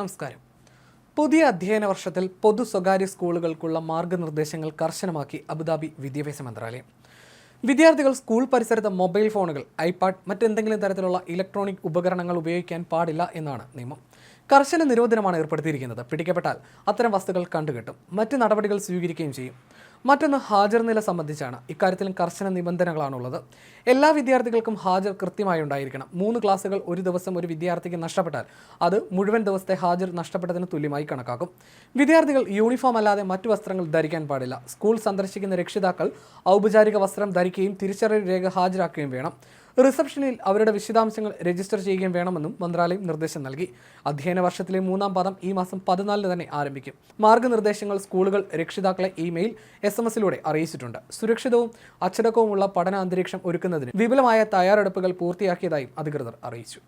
നമസ്കാരം. പുതിയ അധ്യയന വർഷത്തിൽ പൊതു സ്വകാര്യ സ്കൂളുകൾക്കുള്ള മാർഗനിർദ്ദേശങ്ങൾ കർശനമാക്കി അബുദാബി വിദ്യാഭ്യാസ മന്ത്രാലയം. വിദ്യാർത്ഥികൾ സ്കൂൾ പരിസരത്ത് മൊബൈൽ ഫോണുകൾ ഐപാഡ് മറ്റെന്തെങ്കിലും തരത്തിലുള്ള ഇലക്ട്രോണിക് ഉപകരണങ്ങൾ ഉപയോഗിക്കാൻ പാടില്ല എന്നാണ് നിയമം. കർശന നിരോധനമാണ് ഏർപ്പെടുത്തിയിരിക്കുന്നത്. പിടിക്കപ്പെട്ടാൽ അത്തരം വസ്തുക്കൾ കണ്ടുകെട്ടും. മറ്റ് നടപടികൾ സ്വീകരിക്കുകയും ചെയ്യും. മറ്റൊന്ന് ഹാജർ നില സംബന്ധിച്ചാണ്. ഇക്കാര്യത്തിലും കർശന നിബന്ധനകളാണുള്ളത്. എല്ലാ വിദ്യാർത്ഥികൾക്കും ഹാജർ കൃത്യമായി ഉണ്ടായിരിക്കണം. മൂന്ന് ക്ലാസ്സുകൾ ഒരു ദിവസം ഒരു വിദ്യാർത്ഥിക്ക് നഷ്ടപ്പെട്ടാൽ അത് മുഴുവൻ ദിവസത്തെ ഹാജർ നഷ്ടപ്പെട്ടതിന് തുല്യമായി കണക്കാക്കും. വിദ്യാർത്ഥികൾ യൂണിഫോം അല്ലാതെ മറ്റു വസ്ത്രങ്ങൾ ധരിക്കാൻ പാടില്ല. സ്കൂൾ സന്ദർശിക്കുന്ന രക്ഷിതാക്കൾ ഔപചാരിക വസ്ത്രം ധരിക്കുകയും തിരിച്ചറിയൽ രേഖ ഹാജരാക്കുകയും വേണം. റിസപ്ഷനിൽ അവരുടെ വിശദാംശങ്ങൾ രജിസ്റ്റർ ചെയ്യുകയും വേണമെന്നും മന്ത്രാലയം നിർദ്ദേശം നൽകി. അധ്യയന വർഷത്തിലെ മൂന്നാം പാദം ഈ മാസം പതിനാലിന് തന്നെ ആരംഭിക്കും. മാർഗനിർദ്ദേശങ്ങൾ സ്കൂളുകൾ രക്ഷിതാക്കളെ ഇമെയിൽ എസ് എം എസിലൂടെ അറിയിച്ചിട്ടുണ്ട്. സുരക്ഷിതവും അച്ചടക്കവുമുള്ള പഠന അന്തരീക്ഷം ഒരുക്കുന്നതിന് വിപുലമായ തയ്യാറെടുപ്പുകൾ പൂർത്തിയാക്കിയതായും അധികൃതർ അറിയിച്ചു.